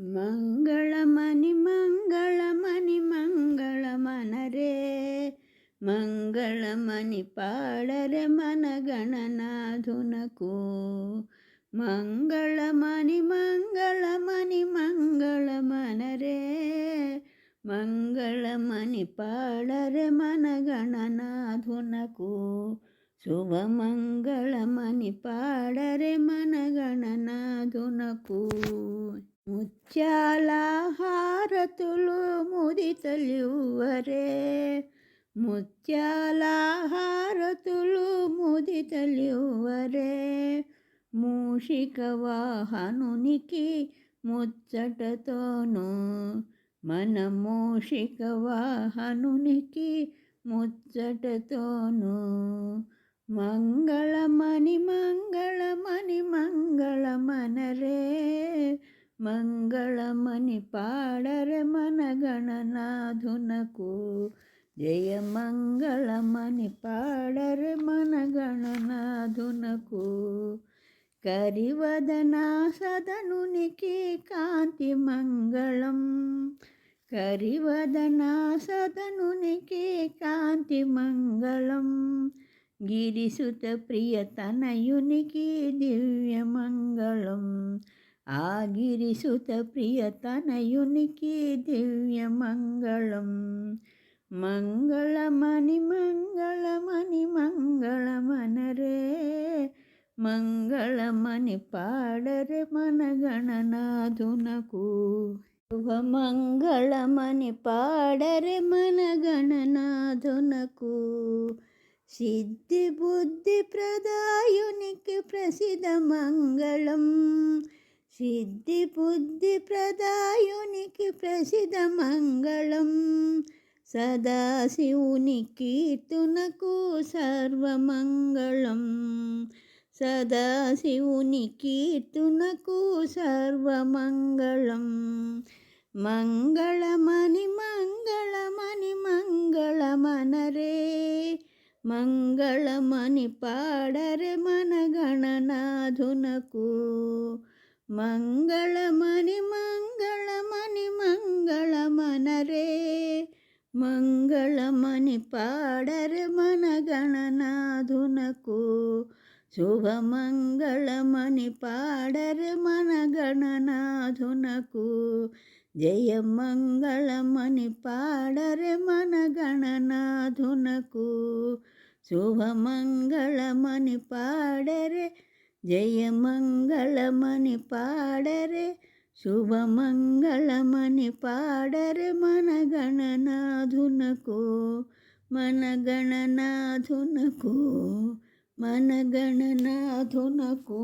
మంగళమణి మంగళమణి మంగళమనరే మంగళమణి పాడరే మన గణనాథునకు. మంగళమణి మంగళమణి మంగళమనరే మంగళమణి పాడరే మన గణనాథునకు. శుభమంగళమణి పాడరే మన గణనాథునకు. ముత్యాల హారతులు ముదితలివ్వరే. ముత్యాల హారతులు ముదితలివ్వరే. మూషిక వాహనునికి ముచ్చటతోను మన మూషిక వాహనునికి ముచ్చటతోను. మంగళమణి మంగళమణి మంగళమనరే. మంగళమణి పాడరే గణనాథునకు జయ మంగళమణి పాడరే గణనాథునకు కరివదనా సదనునికి కాంతి మంగళం. కరివదనా సదనునికి కాంతి మంగళం. గిరిసుత ప్రియతనయునికి దివ్యమంగళం ఆ గిరిసుత ప్రియతనయునికి దివ్యమంగళం మంగళమణి మంగళమణి మంగళమనరే. మంగళమణి పాడరే మన గణనాథునకు. శుభమంగళమని పాడరే మన గణనాథునకు. సిద్ధి బుద్ధి ప్రదాయునికి ప్రసిద్ధ మంగళం. సిద్ధి బుద్ధి ప్రదాయునికి ప్రసిద్ధ మంగళం. సదాశివుని కీర్తునకు సర్వమంగళం. సదాశివుని కీర్తునకు సర్వమంగళం. మంగళమని మంగళమని మంగళమనరే. మంగళమని పాడరే మన గణనాథునకు. మంగళమణి మంగళమణి మంగళమనరే మంగళమణి పాడరే మన గణనాథునకు శుభమంగళమణి పాడరే మన గణనాథునకు జయ మంగళమణి పాడరే మన గణనాథునకు శుభమంగళమణి పాడరే జయమంగళమని పాడరే శుభమంగళమని పాడరే మన గణనాథునకు మన గణనాథునకు మన గణనాథునకు